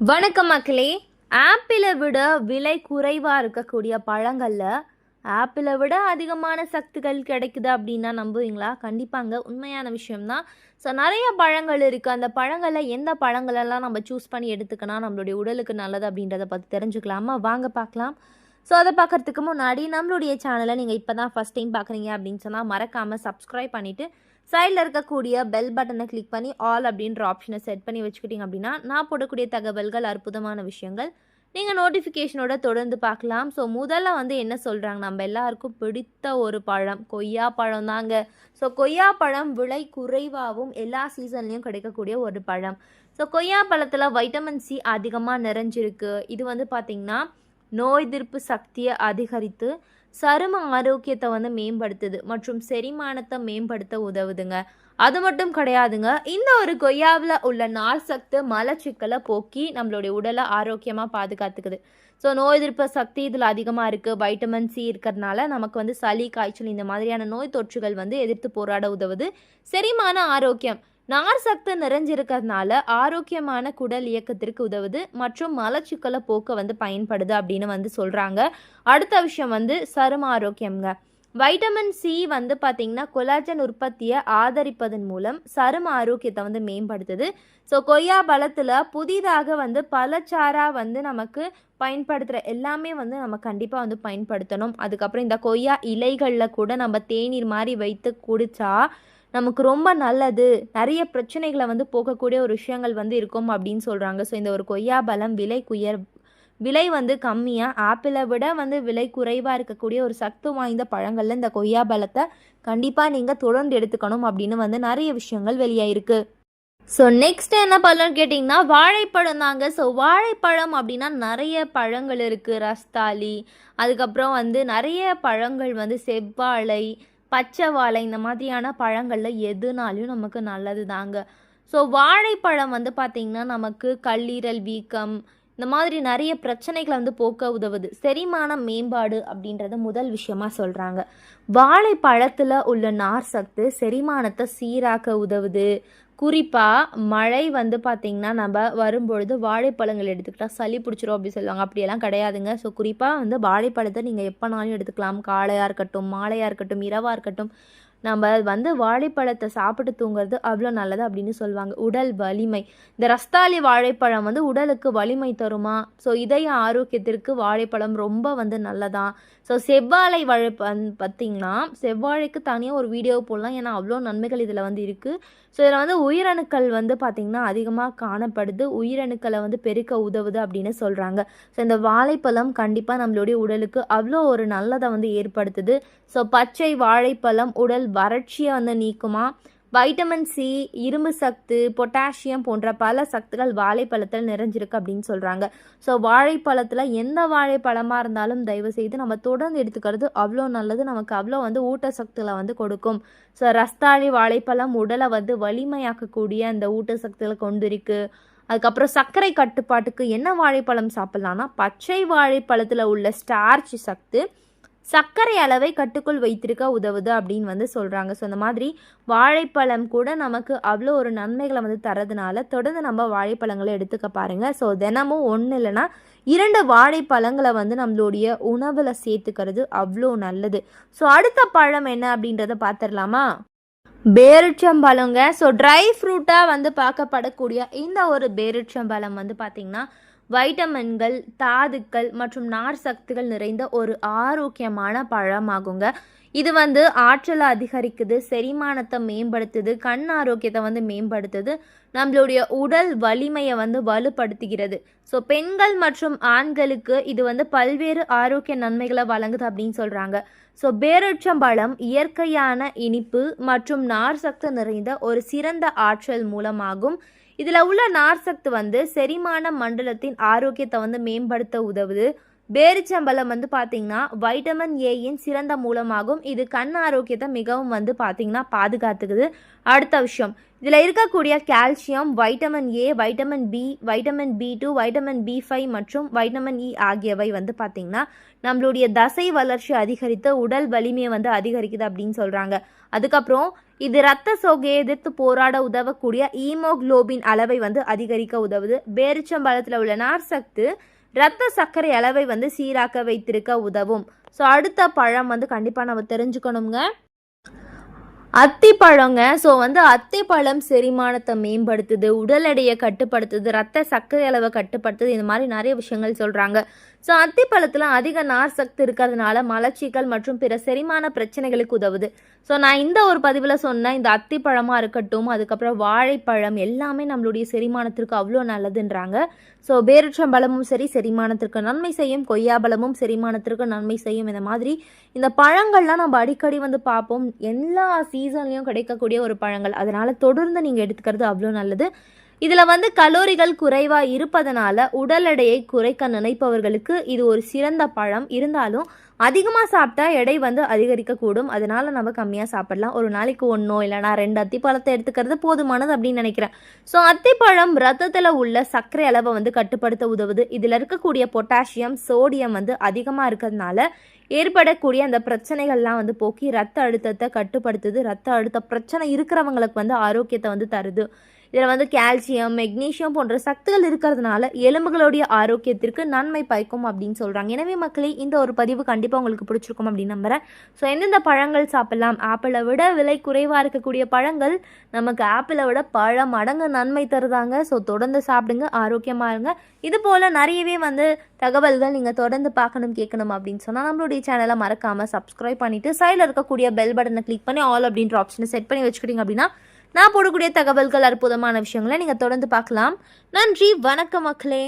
வணக்கம் மக்களே. ஆப்பிளை விட விலை குறைவாக இருக்கக்கூடிய பழங்களில் ஆப்பிளை விட அதிகமான சக்திகள் கிடைக்குது அப்படின்னா நம்புவீங்களா? கண்டிப்பாங்க. உண்மையான விஷயம்தான். ஸோ நிறைய பழங்கள் இருக்குது அந்த பழங்களில் எந்த பழங்களெல்லாம் நம்ம சூஸ் பண்ணி எடுத்துக்கணும்? நம்மளுடைய உடலுக்கு நல்லது அப்படின்றத பற்றி தெரிஞ்சுக்கலாமா? வாங்க பார்க்கலாம். ஸோ அதை பார்க்கறதுக்கு முன்னாடி நம்மளுடைய சேனலை நீங்கள் இப்போ தான் ஃபஸ்ட் டைம் பார்க்குறீங்க அப்படின்னு சொன்னால் மறக்காமல் சப்ஸ்கிரைப் பண்ணிவிட்டு சைடில் இருக்கக்கூடிய பெல் பட்டனை கிளிக் பண்ணி ஆல் அப்படின்ற ஆப்ஷனை செட் பண்ணி வச்சுக்கிட்டீங்க அப்படின்னா நான் போடக்கூடிய தகவல்கள் அற்புதமான விஷயங்கள் நீங்கள் நோட்டிஃபிகேஷனோட தொடர்ந்து பார்க்கலாம். ஸோ முதல்ல வந்து என்ன சொல்கிறாங்க நம்ம எல்லாருக்கும் பிடித்த ஒரு பழம் கொய்யா பழம் தாங்க. ஸோ கொய்யா பழம் விலை குறைவாகவும் எல்லா சீசன்லேயும் கிடைக்கக்கூடிய ஒரு பழம். ஸோ கொய்யா பழத்தில் வைட்டமின் சி அதிகமாக நிறைஞ்சிருக்கு. இது வந்து பார்த்திங்கன்னா நோய் எதிர்ப்பு சக்தியை அதிகரித்து சரும ஆரோக்கியத்தை வந்து மேம்படுத்துது மற்றும் செரிமானத்தை மேம்படுத்த உதவுதுங்க. அது மட்டும் கிடையாதுங்க. இந்த ஒரு கொய்யாவில் உள்ள நார் சத்து மலச்சிக்கலை போக்கி நம்மளுடைய உடலை ஆரோக்கியமாக பாதுகாத்துக்குது. ஸோ நோய் எதிர்ப்பு சக்தி இதில் அதிகமாக இருக்குது வைட்டமின் சி இருக்கிறதுனால நமக்கு வந்து சளி காய்ச்சல் இந்த மாதிரியான நோய் தொற்றுகள் வந்து எதிர்த்து போராட உதவுது. செரிமான ஆரோக்கியம். நார் சத்து நிறைஞ்சிருக்கிறதுனால ஆரோக்கியமான குடல் இயக்கத்திற்கு உதவுது மற்றும் மலச்சிக்கலை போக்க வந்து பயன்படுது அப்படின்னு வந்து சொல்கிறாங்க அடுத்த விஷயம் வந்து சரும ஆரோக்கியம்ங்க. வைட்டமின் சி வந்து பார்த்திங்கன்னா கொலாஜன் உற்பத்தியை ஆதரிப்பதன் மூலம் சரும ஆரோக்கியத்தை வந்து மேம்படுத்துது. ஸோ கொய்யா பழத்தில் புதிதாக வந்து பலச்சாராக வந்து நமக்கு பயன்படுத்துகிற எல்லாமே வந்து நம்ம கண்டிப்பாக வந்து பயன்படுத்தணும். அதுக்கப்புறம் இந்த கொய்யா இலைகளில் கூட நம்ம தேநீர் மாதிரி வைத்து குடித்தா நமக்கு ரொம்ப நல்லது. நிறைய பிரச்சனைகளை வந்து போக்கக்கூடிய ஒரு விஷயங்கள் வந்து இருக்கும் அப்படின்னு சொல்கிறாங்க ஸோ இந்த ஒரு கொய்யா பழம் விலை குயர் விலை வந்து கம்மியாக ஆப்பிளை விட வந்து விலை குறைவாக இருக்கக்கூடிய ஒரு சத்து வாய்ந்த பழங்களில் இந்த கொய்யா பழத்தை கண்டிப்பாக நீங்கள் தொடர்ந்து எடுத்துக்கணும் அப்படின்னு வந்து நிறைய விஷயங்கள் வெளியாயிருக்கு. ஸோ நெக்ஸ்ட் என்ன பழம்னு கேட்டிங்கன்னா வாழைப்பழம் தாங்க. ஸோ வாழைப்பழம் அப்படின்னா நிறைய பழங்கள் இருக்குது ரஸ்தாலி அதுக்கப்புறம் வந்து நிறைய பழங்கள் வந்து செவ்வாழை பச்சை வாழை இந்த மாதிரியான பழங்களில் எதுனாலையும் நமக்கு நல்லது தாங்க ஸோ வாழைப்பழம் வந்து பார்த்திங்கன்னா நமக்கு கல்லீரல் வீக்கம் இந்த மாதிரி நிறைய பிரச்சனைகளை வந்து போக்க உதவுது. செரிமான மேம்பாடு அப்படின்றத முதல் விஷயமா சொல்கிறாங்க வாழைப்பழத்தில் உள்ள நார் சத்து செரிமானத்தை சீராக்க உதவுது. குறிப்பாக மழை வந்து பார்த்திங்கன்னா நம்ம வரும்பொழுது வாழைப்பழங்கள் எடுத்துக்கிட்டால் சளி பிடிச்சிரும் அப்படி சொல்லுவாங்க. அப்படியெல்லாம் கிடையாதுங்க. ஸோ குறிப்பாக வந்து வாழைப்பழத்தை நீங்கள் எப்போனாலும் எடுத்துக்கலாம். காலையாக இருக்கட்டும் மாலையாக இருக்கட்டும் இரவாக இருக்கட்டும். நம்ம வந்து வாழைப்பழத்தை சாப்பிட்டு தூங்குறது அவ்வளோ நல்லது அப்படின்னு சொல்லுவாங்க. உடல் வலிமை. இந்த ரஸ்தாலி வாழைப்பழம் வந்து உடலுக்கு வலிமை தருமா? ஸோ இதய ஆரோக்கியத்திற்கு வாழைப்பழம் ரொம்ப வந்து நல்லதான். ஸோ செவ்வாழை வாழை பார்த்தீங்கன்னா செவ்வாழைக்கு தனியாக ஒரு வீடியோ போடலாம். ஏன்னா அவ்வளோ நன்மைகள் இதில் வந்து இருக்குது ஸோ இதில் வந்து உயிரணுக்கள் வந்து பார்த்திங்கன்னா அதிகமாக காணப்படுது. உயிரணுக்களை வந்து பெருக்க உதவுது அப்படின்னு சொல்கிறாங்க ஸோ இந்த வாழைப்பழம் கண்டிப்பாக நம்மளுடைய உடலுக்கு அவ்வளோ ஒரு நல்லதை வந்து ஏற்படுத்துது. ஸோ பச்சை வாழைப்பழம் உடல் வறட்சியை வந்து நீக்குமா? வைட்டமின் சி இரும்பு சத்து பொட்டாசியம் போன்ற பல சத்துக்கள் வாழைப்பழத்தில் நிறைஞ்சிருக்கு அப்படின்னு சொல்கிறாங்க ஸோ வாழைப்பழத்தில் எந்த வாழைப்பழமாக இருந்தாலும் தயவு செய்து நம்ம தொடர்ந்து எடுத்துக்கிறது அவ்வளோ நல்லது. நமக்கு அவ்வளோ வந்து ஊட்டச்சத்துக்களை வந்து கொடுக்கும். ஸோ ரஸ்தாளி வாழைப்பழம் உடலை வந்து வலிமையாக்கக்கூடிய அந்த ஊட்டச்சத்துக்களை கொண்டு இருக்குது அதுக்கப்புறம் சர்க்கரை கட்டுப்பாட்டுக்கு என்ன வாழைப்பழம் சாப்பிட்லான்னா பச்சை வாழைப்பழத்தில் உள்ள ஸ்டார்ச் சத்து சர்க்கரை அளவை கட்டுக்குள் வைத்திருக்க உதவுது அப்படின்னு வந்து சொல்கிறாங்க ஸோ இந்த மாதிரி வாழைப்பழம் கூட நமக்கு அவ்வளோ ஒரு நன்மைகளை வந்து தரதுனால தொடர்ந்து நம்ம வாழைப்பழங்களை எடுத்துக்க பாருங்கள் ஸோ தினமும் ஒன்று இல்லைன்னா இரண்டு வாழைப்பழங்களை வந்து நம்மளுடைய உணவில் சேர்த்துக்கிறது அவ்வளோ நல்லது. ஸோ அடுத்த பழம் என்ன அப்படின்றத பார்த்துடலாமா பேரிச்சம்பழங்க. ஸோ ட்ரை ஃப்ரூட்டாக வந்து பார்க்கப்படக்கூடிய இந்த ஒரு பேரிச்சம்பழம் வந்து பார்த்திங்கன்னா வைட்டமின்கள் தாதுக்கள் மற்றும் நார் சக்திகள் நிறைந்த ஒரு ஆரோக்கியமான பழமாகுங்க. இது வந்து ஆற்றலை அதிகரிக்குது செரிமானத்தை மேம்படுத்துது கண் ஆரோக்கியத்தை வந்து மேம்படுத்துது நம்மளுடைய உடல் வலிமையை வந்து வலுப்படுத்துகிறது. ஸோ பெண்கள் மற்றும் ஆண்களுக்கு இது வந்து பல்வேறு ஆரோக்கிய நன்மைகளை வழங்குது அப்படின்னு சொல்கிறாங்க ஸோ பேரச்சம்பழம் இயற்கையான இனிப்பு மற்றும் நார் சக்து நிறைந்த ஒரு சிறந்த ஆற்றல் மூலமாகும். இதில் உள்ள நார் சத்து வந்து செரிமான மண்டலத்தின் ஆரோக்கியத்தை வந்து மேம்படுத்த உதவுது. பேரிச்சம்பழம் வந்து பார்த்தீங்கன்னா வைட்டமின் ஏயின் சிறந்த மூலமாகும். இது கண் ஆரோக்கியத்தை மிகவும் வந்து பார்த்திங்கன்னா பாதுகாத்துக்குது. அடுத்த விஷயம். இதில் இருக்கக்கூடிய calcium vitamin A vitamin B vitamin B two vitamin B five மற்றும் வைட்டமின் இ e ஆகியவை வந்து பார்த்திங்கன்னா நம்மளுடைய தசை வளர்ச்சி அதிகரித்து உடல் வலிமையை வந்து அதிகரிக்குது அப்படின்னு சொல்கிறாங்க அதுக்கப்புறம் இது இரத்த சோகையை எதிர்த்து போராட உதவக்கூடிய ஈமோக்ளோபின் அளவை வந்து அதிகரிக்க உதவுது. பேரிச்சம்பழத்தில் உள்ள நார் சத்து ரத்த சர்க்கரை அளவை வந்து சீராக்க வைத்திருக்க உதவும். ஸோ அடுத்த பழம் வந்து கண்டிப்பாக நம்ம தெரிஞ்சுக்கணுங்க. அத்திப்பழங்க. ஸோ வந்து அத்திப்பழம் செரிமானத்தை மேம்படுத்துது உடல் எடையை கட்டுப்படுத்துது ரத்த சர்க்கரை அளவை கட்டுப்படுத்துது இந்த மாதிரி நிறைய விஷயங்கள் சொல்கிறாங்க ஸோ அத்திப்பழத்தில் அதிக நார் சக்தி இருக்கிறதுனால மலச்சிக்கல் மற்றும் பிற செரிமான பிரச்சனைகளுக்கு உதவுது. ஸோ நான் இந்த ஒரு பதிவில் சொன்னேன் இந்த அத்திப்பழமாக இருக்கட்டும் அதுக்கப்புறம் வாழைப்பழம் எல்லாமே நம்மளுடைய செரிமானத்திற்கு அவ்வளோ நல்லதுன்றாங்க. ஸோ பேரிச்சம்பழமும் சரி செரிமானத்திற்கு நன்மை செய்யும் கொய்யாபழமும் செரிமானத்திற்கு நன்மை செய்யும் இந்த மாதிரி இந்த பழங்கள்லாம் நம்ம அடிக்கடி வந்து பார்ப்போம். எல்லா சீசன்லேயும் கிடைக்கக்கூடிய ஒரு பழங்கள். அதனால் தொடர்ந்து நீங்கள் எடுத்துக்கிறது அவ்வளோ நல்லது. இதில் வந்து கலோரிகள் குறைவாக இருப்பதனால உடல் எடையை குறைக்க நினைப்பவர்களுக்கு இது ஒரு சிறந்த பழம். இருந்தாலும் அதிகமாக சாப்பிட்டா எடை வந்து அதிகரிக்கக்கூடும். அதனால நம்ம கம்மியாக சாப்பிடலாம். ஒரு நாளைக்கு ஒன்றோ இல்லைனா ரெண்டு அத்திப்பழத்தை எடுத்துக்கிறது போதுமானது அப்படின்னு நினைக்கிறேன். ஸோ அத்திப்பழம் ரத்தத்தில் உள்ள சர்க்கரை அளவை வந்து கட்டுப்படுத்த உதவுது. இதில் இருக்கக்கூடிய பொட்டாசியம் சோடியம் வந்து அதிகமாக இருக்கிறதுனால ஏற்படக்கூடிய அந்த பிரச்சனைகள்லாம் வந்து போக்கி ரத்த அழுத்தத்தை கட்டுப்படுத்துது. ரத்த அழுத்த பிரச்சனை இருக்கிறவங்களுக்கு வந்து ஆரோக்கியத்தை வந்து தருது. இதில் வந்து கால்சியம் மெக்னீஷியம் போன்ற சத்துகள் இருக்கிறதுனால எலும்புகளுடைய ஆரோக்கியத்திற்கு நன்மை பயக்கும் அப்படின்னு சொல்கிறாங்க எனவே மக்களே இந்த ஒரு பதிவு கண்டிப்பாக உங்களுக்கு பிடிச்சிருக்கும் அப்படின்னு நம்புகிறேன் ஸோ எந்தெந்த பழங்கள் சாப்பிடலாம்? ஆப்பிளை விட விலை குறைவாக இருக்கக்கூடிய பழங்கள் நமக்கு ஆப்பிளை விட பல மடங்கு நன்மை தருதாங்க. ஸோ தொடர்ந்து சாப்பிடுங்க ஆரோக்கியமாக இருங்க. இது போல் நிறையவே வந்து தகவல்கள் நீங்கள் தொடர்ந்து பார்க்கணும் கேட்கணும் அப்படின்னு சொன்னால் நம்மளுடைய சேனலை மறக்காமல் சப்ஸ்கிரைப் பண்ணிவிட்டு சைடில் இருக்கக்கூடிய பெல் பட்டனை கிளிக் பண்ணி ஆல் அப்படின்ற ஆப்ஷனை செட் பண்ணி வச்சுக்கிட்டீங்க அப்படின்னா நான் போடக்கூடிய தகவல்கள் அற்புதமான விஷயங்களை நீங்கள் தொடர்ந்து பார்க்கலாம். நன்றி வணக்கம் மக்களே.